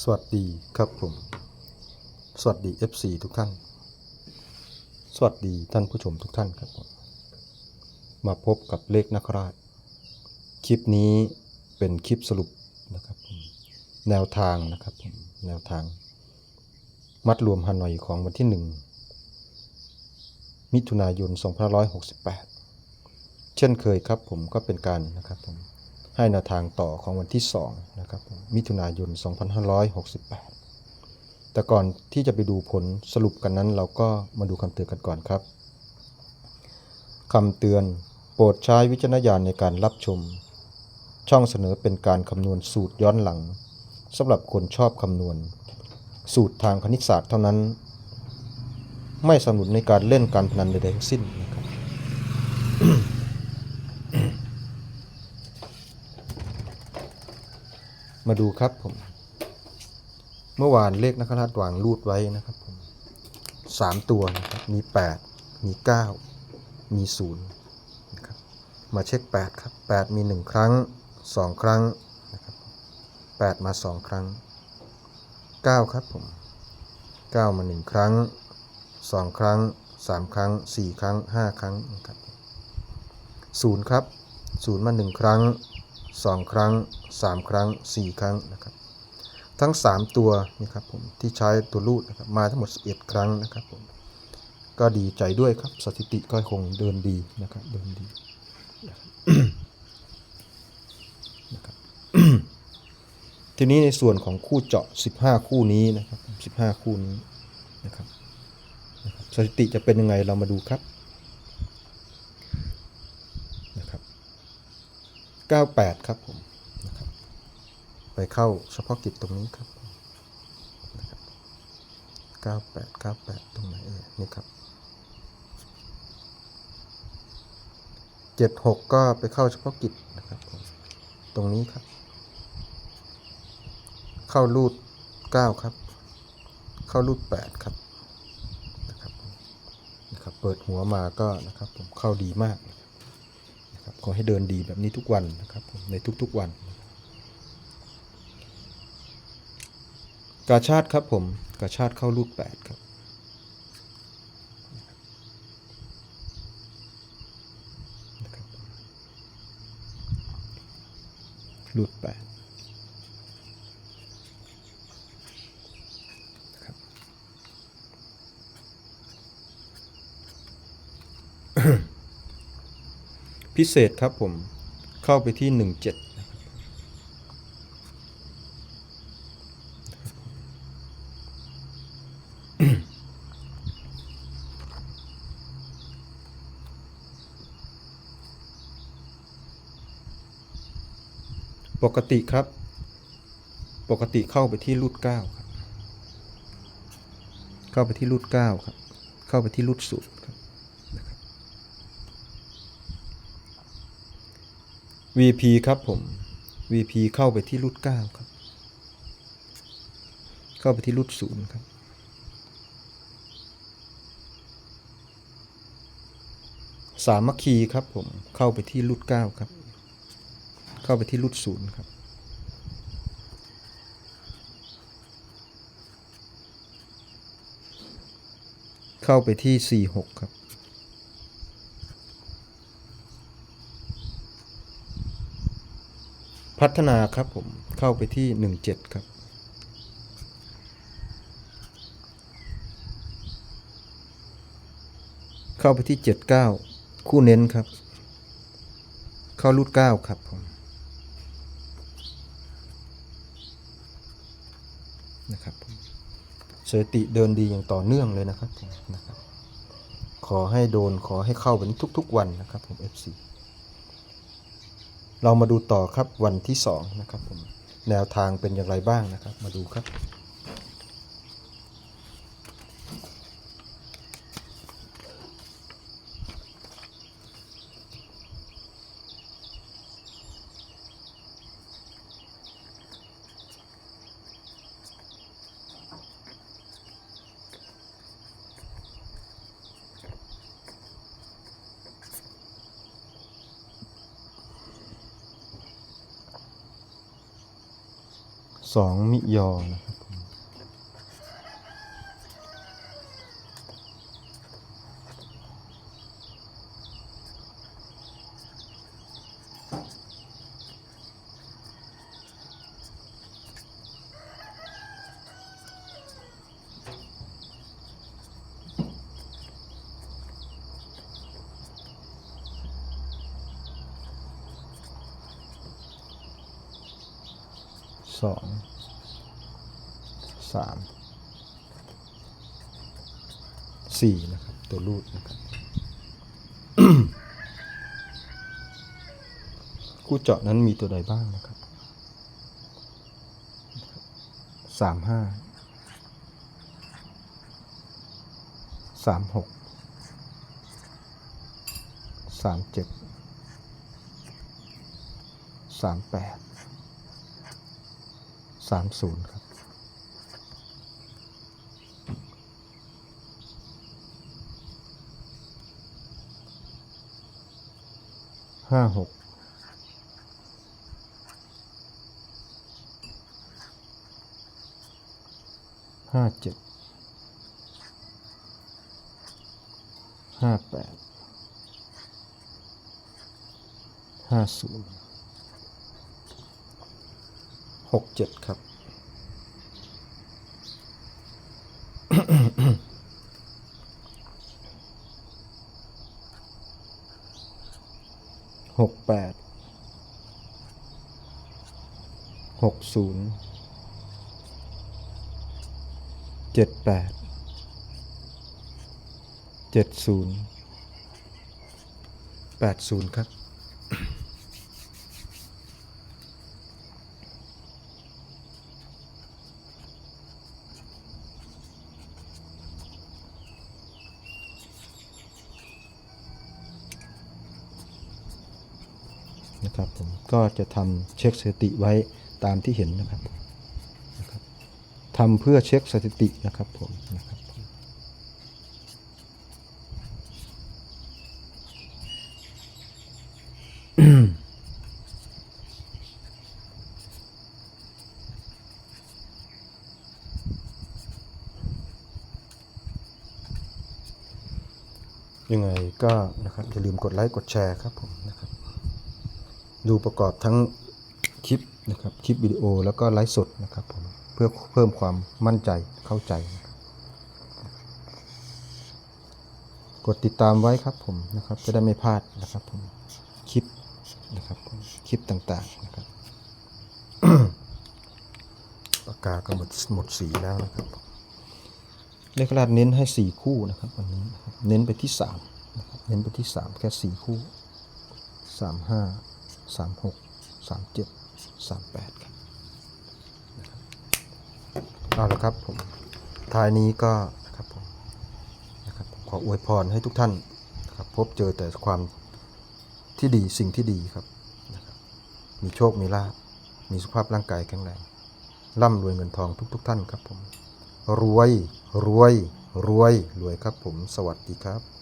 สวัสดีครับผม สวัสดี FC ทุกท่าน สวัสดีท่านผู้ชมทุกท่านครับผมมาพบกับเลขนักราช คลิปนี้เป็นคลิปสรุปนะครับผมแนวทางนะครับผมแนวทาง มัดรวมฮานอยของวันที่ 1 มิถุนายน 2568 เช่นเคยครับผมก็เป็นการนะครับผม ให้แนวทางต่อของวันที่2นะครับมมิถุนายน 2568 แต่ก่อนที่จะไปดูผลสรุปกันนั้น เราก็มาดูคำเตือนกันก่อนครับคำเตือนโปรดใช้วิจารณญาณในการรับชม ช่องเสนอเป็นการคำนวณสูตรย้อนหลังสำหรับคนชอบคำนวณ สูตรทางคณิตศาสตร์เท่านั้น ไม่สนับสนุนในการเล่นการพนันใดๆทั้งสิ้นนะครับ มาดูครับผม เมื่อวานเลขนักราชวางรูดไว้นะครับผมสามตัวนะครับ มีแปดมีเก้ามีศูนย์นะครับ มาเช็คแปดครับแปดมีหนึ่งครั้งสองครั้งนะครับแปดมาสองครั้งเก้าครับผมเก้ามาหนึ่งครั้งสองครั้งสามครั้งสี่ครั้งห้าครั้งนะครับศูนย์ครับศูนย์มาหนึ่งครั้ง สองครั้งสามครั้งสี่ครั้งนะครับ ทั้ง 3 ตัวนะครับผมที่ใช้ตัวรูดนะครับมาทั้งหมด 11 ครั้งนะครับผมก็ดีใจด้วยครับสถิติก็คงเดินดีนะครับเดินดีนะครับทีนี้ในส่วนของคู่เจาะ 15 คู่นี้นะครับ 15 คู่นี้นะครับสถิติจะเป็นยังไงเรามาดูครับ 98 ครับผมนะครับไปเข้าเฉพาะกิจตรงนี้ครับนะครับ98 98 ตรงไหนเอ่ยนี่ครับ 76 ก็ไปเข้าเฉพาะกิจนะครับตรงนี้ครับ เข้ารูด 9 ครับ เข้ารูด 8 ครับนะครับนะครับเปิดหัวมาก็นะครับผมเข้าดีมากนะ ขอให้เดินดีแบบนี้ทุกวันนะครับในทุกๆวัน กาชาติครับผมกาชาติเข้าลูก8ครับหลุด8 พิเศษครับผมเข้าไปที่ 17ปกติครับ ปกติเข้าไปที่รูด9ครับ เข้าไปที่รูด9ครับ เข้าไปที่รูดศูนย์ครับ VP ครับผม VP เข้าไปที่รูด9ครับ เข้าไปที่รูด0ครับสามัคคีครับผม เข้าไปที่รูด9ครับ เข้าไปที่รูด0ครับ เข้าไปที่46ครับ พัฒนาครับผมเข้าไปที่ 17 ครับ เข้าไปที่ 79 คู่เน้นครับ เข้ารูด9ครับผมนะครับสติเดินดีอย่างต่อเนื่องเลยนะครับผมนะครับ ขอให้โดนขอให้เข้าแบบนี้ทุก ๆ วันนะครับผม FC เรามาดูต่อครับวันที่สองนะครับผมแนวทางเป็นอย่างไรบ้างนะครับ มาดูครับ สองมิยอนะครับผม สองสามสี่นะครับ ตัวรูดนะครับคู่เจาะนั้นมีตัวใดบ้างนะครับสามห้าสามหกสามเจ็ดสามแปด สามศูนย์ครับห้าหกห้าเจ็ดห้าแปดห้าศูนย์ หกเจ็ดครับ หกแปดหกศูนย์เจ็ดแปดเจ็ดศูนย์แปดศูนย์ครับ นะครับผมก็จะทำเช็คสถิติไว้ตามที่เห็นนะครับนะครับทำเพื่อเช็คสถิตินะครับผมนะครับยังไงก็นะครับอย่าลืมกดไลค์กดแชร์ครับผมนะครับ ดูประกอบทั้งคลิปนะครับคลิปวิดีโอแล้วก็ไลฟ์สดนะครับผมเพื่อเพิ่มความมั่นใจเข้าใจ กดติดตามไว้ครับผมนะครับจะได้ไม่พลาดนะครับผมคลิปนะครับคลิปต่างๆนะครับปากกาก็หมดหมดสีแล้วนะครับเลขราดเน้นให้สี่คู่นะครับวันนี้เน้นไปที่สามนะครับเน้นไปที่สามแค่สี่คู่สามห้า สามหกสามเจ็ดสามแปดครับเอาละครับผมท้ายนี้ก็นะครับผมนะครับขออวยพรให้ทุกท่านนะครับพบเจอแต่ความที่ดีสิ่งที่ดีครับนะครับ มีโชคมีลาภมีสุขภาพร่างกายแข็งแรงร่ำรวยเงินทองทุกๆท่านครับผม รวย รวย รวย รวยครับผม สวัสดีครับ